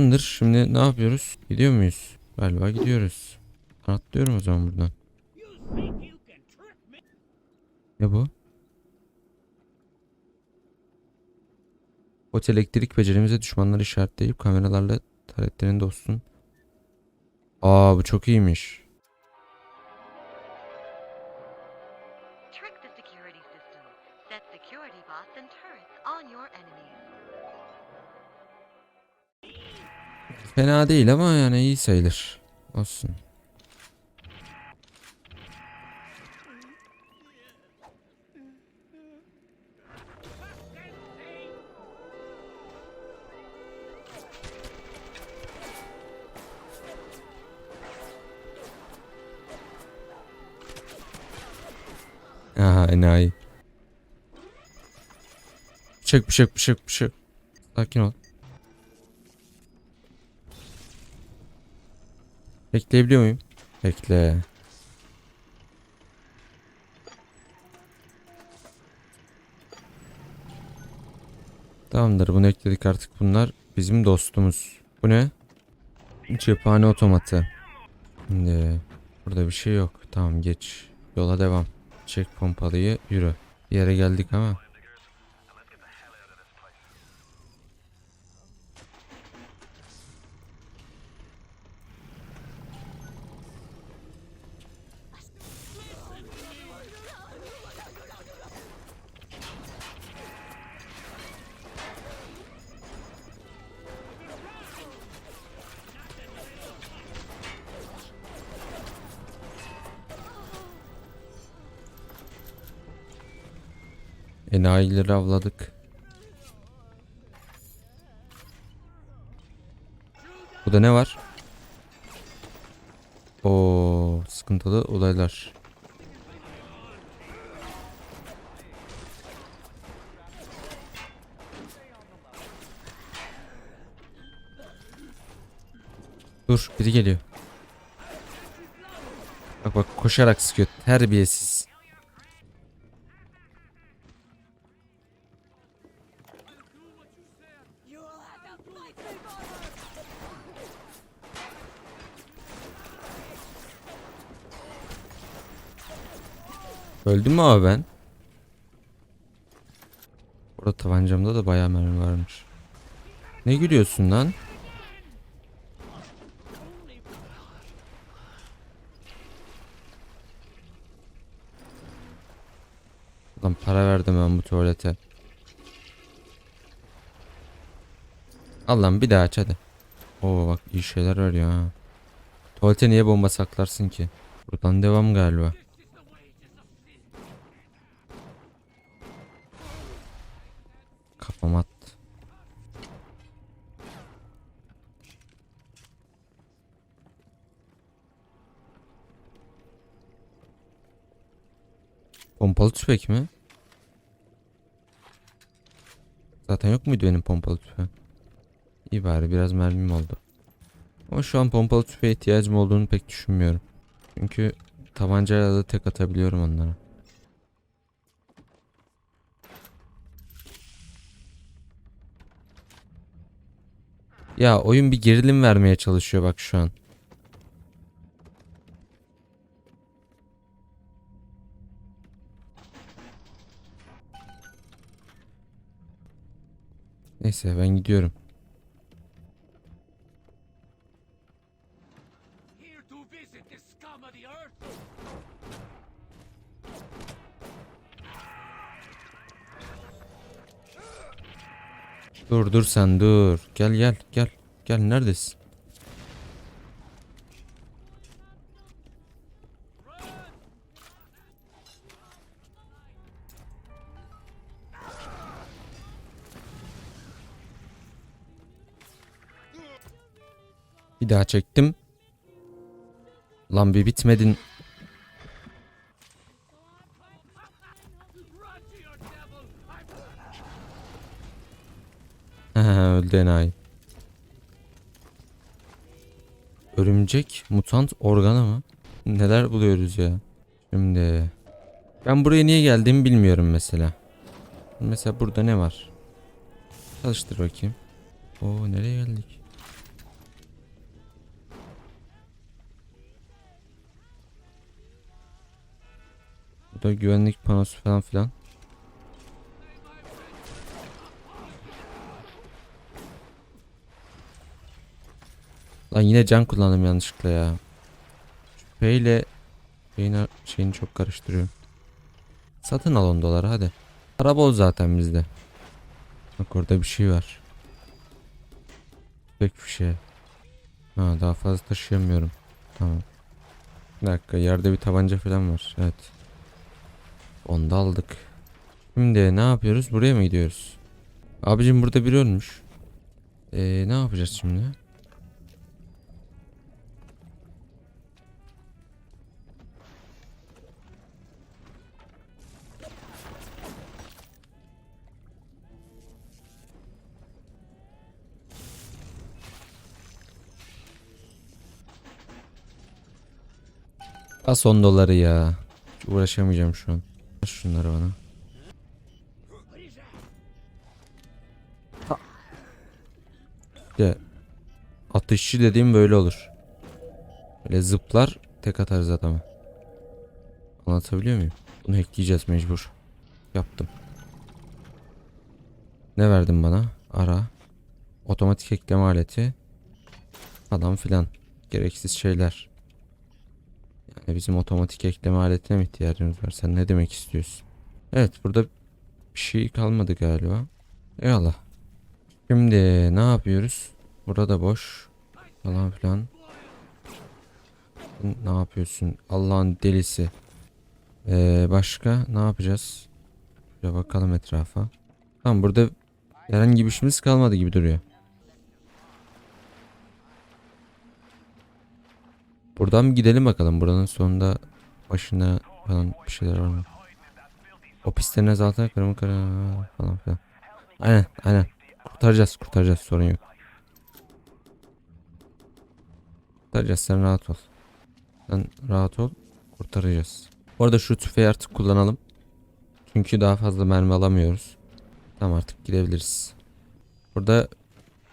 Tamamdır. Şimdi ne yapıyoruz? Gidiyor muyuz? Galiba gidiyoruz. Atlıyorum o zaman buradan. Ne bu? Ot elektrik becerimize düşmanları işaretleyip kameralarla taretlerini dostun. Aa bu çok iyiymiş. Fena değil ama yani iyi sayılır. Olsun. Aha enayi. Bıçak bıçak bıçak bıçak. Sakin ol. Bekleyebiliyor muyum? Bekle. Tamamdır bunu ekledik artık bunlar bizim dostumuz. Bu ne? Cephane otomatı. Şimdi burada bir şey yok. Tamam geç. Yola devam. Çek pompalıyı yürü. Bir yere geldik ama. Enayileri avladık. Burada ne var? O sıkıntılı olaylar. Dur biri geliyor. Bak bak koşarak sıkıyor terbiyesiz. Öldüm mü abi ben? Burada tabancamda da bayağı mermi varmış. Ne gülüyorsun lan? Lan para verdim ben bu tuvalete. Al lan bir daha aç hadi. Oo bak iyi şeyler arıyor ha. Tuvalete niye bomba saklarsın ki? Buradan devam galiba. Kafam attı. Pompalı tüfek mi? Zaten yok muydu benim pompalı tüfeğim? İyi bari biraz mermim oldu. Ama şu an pompalı tüfeğe ihtiyacım olduğunu pek düşünmüyorum. Çünkü tabancayla da tek atabiliyorum onlara. Ya oyun bir gerilim vermeye çalışıyor bak şu an. Neyse ben gidiyorum. Dur sen dur. Gel gel gel. Gel neredesin? Bir daha çektim. Lan bir bitmedin. öldü. Örümcek mutant organı mı? Neler buluyoruz ya. Şimdi ben buraya niye geldiğimi bilmiyorum mesela. Mesela burada ne var? Çalıştır bakayım. Oo nereye geldik? Burada güvenlik panosu falan filan. Lan yine can kullandım yanlışlıkla ya. P ile şeyin ar- şeyini çok karıştırıyorum. Satın al 10 doları hadi. Araba ol zaten bizde. Bak orada bir şey var. Tek bir şey. Ha daha fazla taşıyamıyorum. Tamam. Bir dakika yerde bir tabanca falan var. Evet. Onu da aldık. Şimdi ne yapıyoruz? Buraya mı gidiyoruz? Abicim burada biri ölmüş. Ee, ne yapacağız şimdi? As 10 doları ya. Hiç uğraşamayacağım şu an. Ver Şunları bana. De atışçı dediğim böyle olur. Böyle zıplar tek atarız adamı. Anlatabiliyor muyum? Bunu hackleyeceğiz mecbur. Yaptım. Ne verdin bana? Ara. Otomatik ekleme aleti. Adam filan. Gereksiz şeyler. Yani bizim otomatik ekleme aletine mi ihtiyacımız var? Sen ne demek istiyorsun? Evet burada bir şey kalmadı galiba. Eyvallah. Şimdi ne yapıyoruz? Burada boş. Falan filan. Ne yapıyorsun? Allah'ın delisi. Ee, başka ne yapacağız? Bir bakalım etrafa. Tamam burada herhangi bir işimiz kalmadı gibi duruyor. Buradan bir gidelim bakalım. Buranın sonunda başında falan bir şeyler var mı? O pislerin azaltına kırmızı kara falan filan. Aynen aynen. Kurtaracağız kurtaracağız sorun yok. Kurtaracağız sen rahat ol. Sen rahat ol. Kurtaracağız. Bu arada şu tüfeği artık kullanalım. Çünkü daha fazla mermi alamıyoruz. Tamam artık gidebiliriz. Burada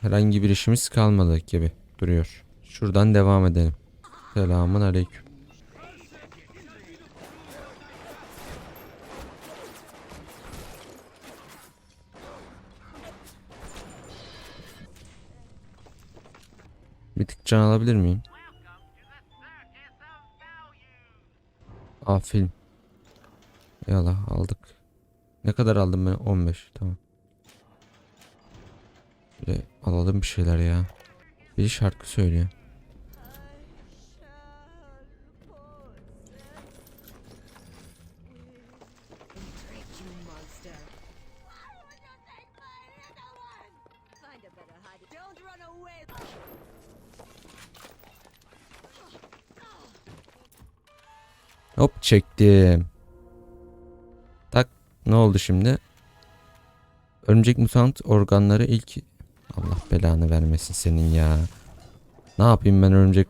herhangi bir işimiz kalmadı gibi duruyor. Şuradan devam edelim. Selamun aleyküm. Bir tık can alabilir miyim? Aa film. Yala aldık. Ne kadar aldım ben? 15 tamam. Böyle alalım bir şeyler ya. Bir şarkı söylüyor. Çektim. Tak ne oldu şimdi? Örümcek mutant organları ilk Allah belanı vermesin senin ya. Ne yapayım ben örümcek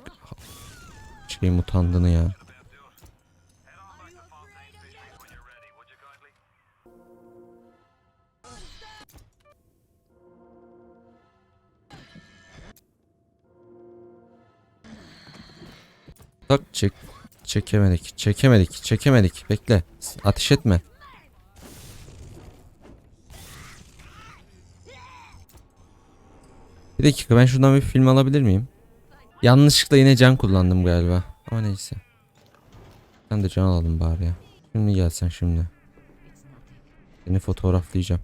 şey mutandını ya. Tak çek. Çekemedik. Çekemedik. Çekemedik. Bekle. Ateş etme. Bir dakika ben şuradan bir film alabilir miyim? Yanlışlıkla yine can kullandım galiba. Ama neyse. Ben de can alalım bari ya. Şimdi gelsen şimdi. Seni fotoğraflayacağım.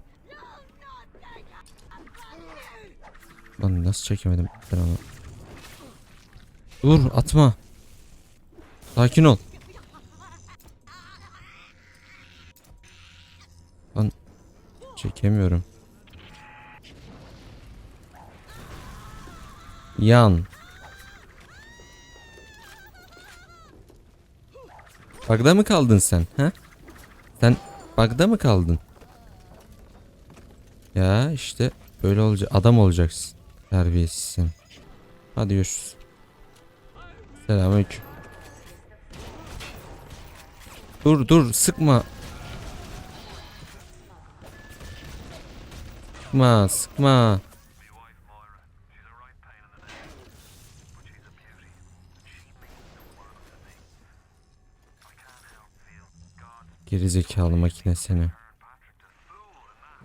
Lan nasıl çekemedim ben onu. Dur atma. Sakin ol. Lan çekemiyorum. Yan. Bagda mı kaldın sen? Ha? Sen bagda mı kaldın? Ya işte böyle olacak. Adam olacaksın. Terbiyesizsin. Hadi görüşürüz. Selamünaleyküm. Dur dur sıkma. Sıkma sıkma. Geri zekalı makine seni.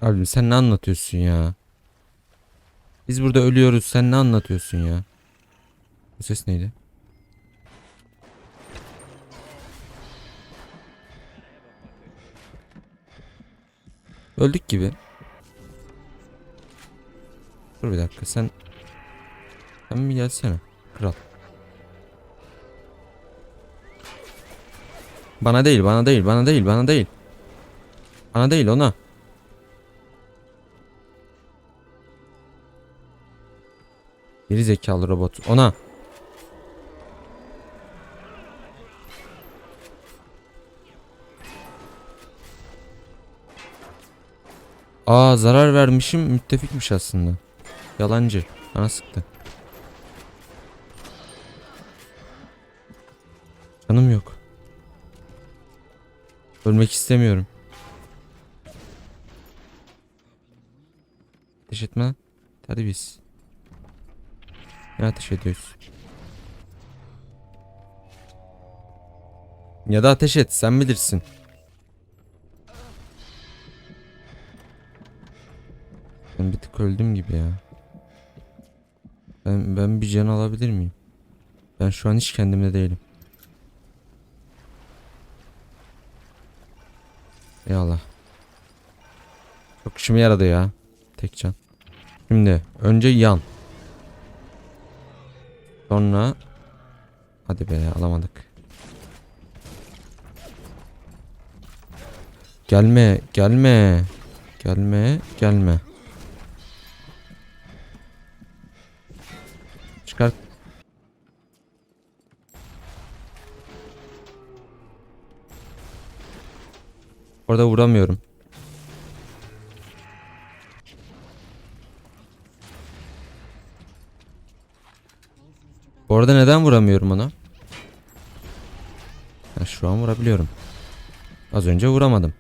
Abim sen ne anlatıyorsun ya? Biz burada ölüyoruz sen ne anlatıyorsun ya? Bu ses neydi? Öldük gibi. Dur bir dakika sen sen bir gelsene kral. Bana değil, bana değil, bana değil, bana değil. Bana değil ona. Geri zekalı robot ona. Aa zarar vermişim müttefikmiş aslında. Yalancı. Bana sıktı. Canım yok. Ölmek istemiyorum. Ateş etme lan. Terbiyesiz. Ne ateş ediyorsun? Ya da ateş et sen bilirsin. Ben bir tık öldüm gibi ya. Ben, ben bir can alabilir miyim? Ben şu an hiç kendimde değilim. Eyvallah. Çok işime yaradı ya. Tek can. Şimdi önce yan. Sonra hadi be alamadık. Gelme, gelme. Gelme, gelme. Orada vuramıyorum. Orada neden vuramıyorum ona? Ha, şu an vurabiliyorum. Az önce vuramadım.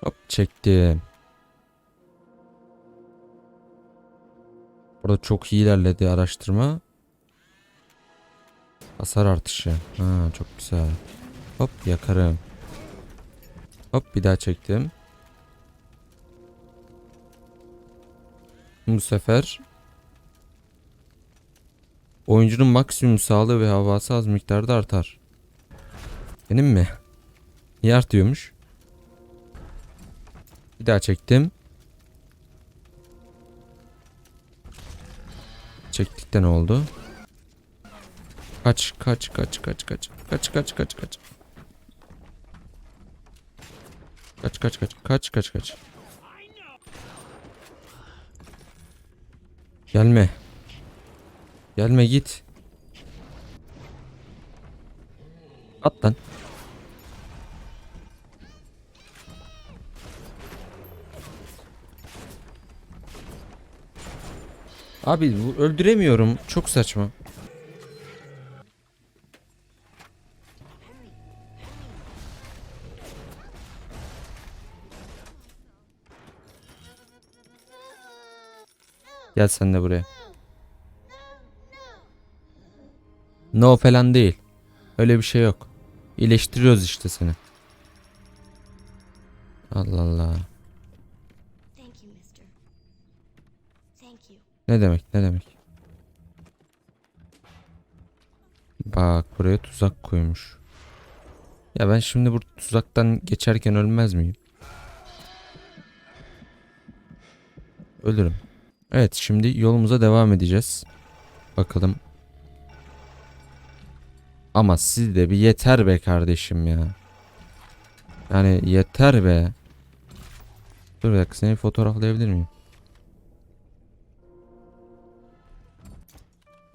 Hop çektim. Burada çok iyi ilerledi araştırma. Hasar artışı. Ha çok güzel. Hop yakarım. Hop bir daha çektim. Bu sefer oyuncunun maksimum sağlığı ve havası az miktarda artar. Benim mi? Niye artıyormuş? Bir daha çektim. Çektik de ne oldu? Kaç kaç kaç kaç kaç. Kaç kaç kaç kaç. Kaç kaç kaç. Kaç kaç kaç. Gelme. Gelme git. At lan Abi öldüremiyorum çok saçma Gel sen de buraya. No falan değil. Öyle bir şey yok. İyileştiriyoruz işte seni. Allah Allah. Ne demek ne demek. Bak buraya tuzak koymuş. Ya ben şimdi bu tuzaktan geçerken ölmez miyim? Ölürüm. Evet şimdi yolumuza devam edeceğiz. Bakalım. Ama siz de bir yeter be kardeşim ya. Yani yeter be. Dur bir dakika seni fotoğraflayabilir miyim?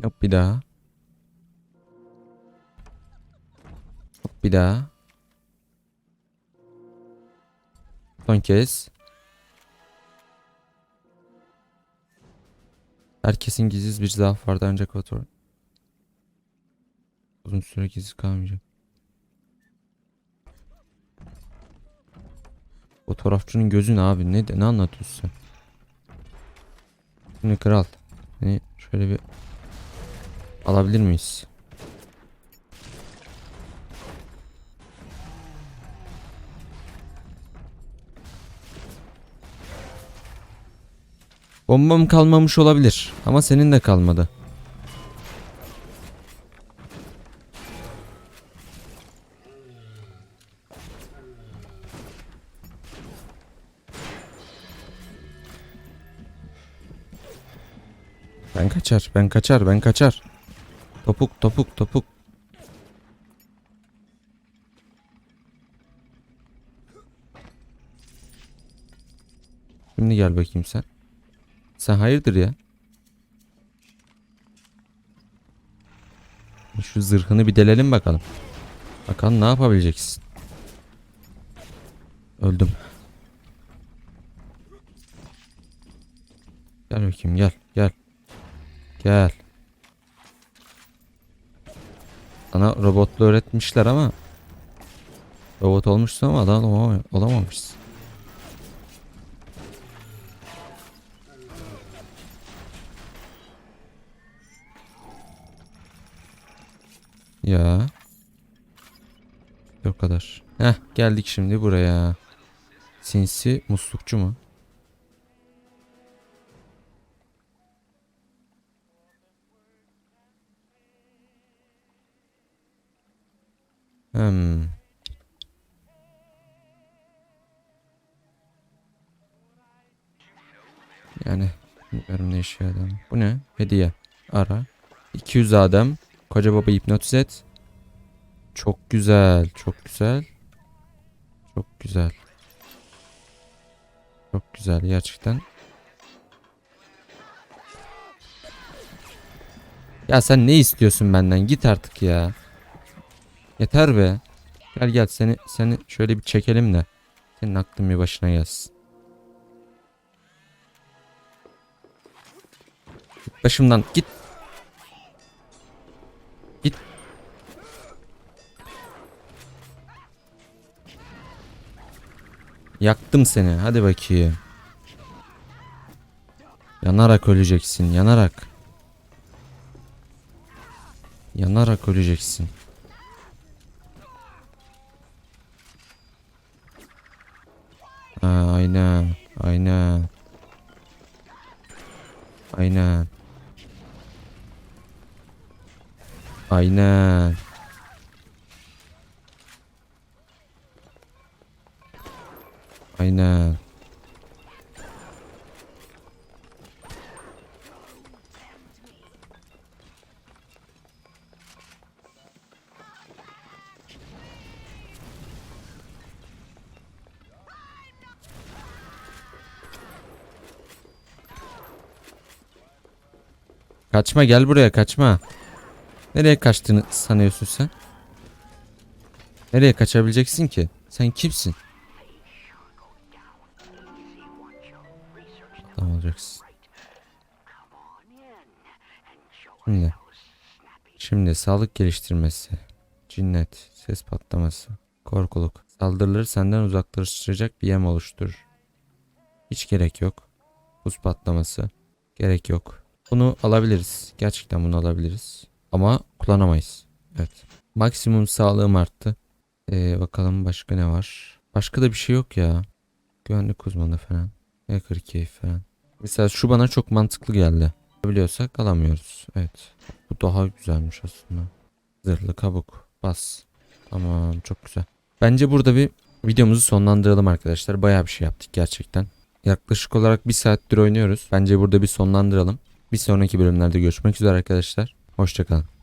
Yok bir daha. Hop bir daha. Son kez. Herkesin gizsiz bir zaaf vardı ancak fotoğraf. Uzun süre gizli kalmayacak. Fotoğrafçının gözü ne abi? Ne, ne anlatıyorsun sen? Şimdi kral. Seni şöyle bir alabilir miyiz? Bombam kalmamış olabilir ama senin de kalmadı. Ben kaçar, ben kaçar, ben kaçar. Topuk, topuk, topuk. Şimdi gel bakayım sen. Sen hayırdır ya? Şu zırhını bir delelim bakalım. Bakalım ne yapabileceksin. Öldüm. Gel bakayım gel gel. Gel. Sana robotlu öğretmişler ama robot olmuşsun ama adam olama- olamamışsın. Ya. O kadar. Heh geldik şimdi buraya. Sinsi muslukçu mu? Hmm. Yani bilmiyorum ne işe ama. Bu ne? Hediye. Ara. 200 adam. Koca baba hipnotiz et. Çok güzel. Çok güzel. Çok güzel. Çok güzel gerçekten. Ya sen ne istiyorsun benden? Git artık ya. Yeter be. Gel gel seni seni şöyle bir çekelim de. Senin aklın bir başına gelsin. Başımdan git. Git. Yaktım seni. Hadi bakayım. Yanarak öleceksin. Yanarak. Yanarak öleceksin. Ha, aynen. Aynen. Aynen. Aynen. Aynen. Kaçma gel buraya kaçma. Nereye kaçtığını sanıyorsun sen? Nereye kaçabileceksin ki? Sen kimsin? Adam olacaksın. Şimdi. Şimdi sağlık geliştirmesi. Cinnet. Ses patlaması. Korkuluk. Saldırıları senden uzaklaştıracak bir yem oluşturur. Hiç gerek yok. Buz patlaması. Gerek yok. Bunu alabiliriz. Gerçekten bunu alabiliriz. Ama kullanamayız. Evet. Maksimum sağlığım arttı. Ee, bakalım başka ne var? Başka da bir şey yok ya. Güvenlik uzmanı falan. Hacker keyif falan. Mesela şu bana çok mantıklı geldi. Biliyorsak alamıyoruz. Evet. Bu daha güzelmiş aslında. Zırhlı kabuk. Bas. Tamam çok güzel. Bence burada bir videomuzu sonlandıralım arkadaşlar. Bayağı bir şey yaptık gerçekten. Yaklaşık olarak bir saattir oynuyoruz. Bence burada bir sonlandıralım. Bir sonraki bölümlerde görüşmek üzere arkadaşlar. Hoşçakalın.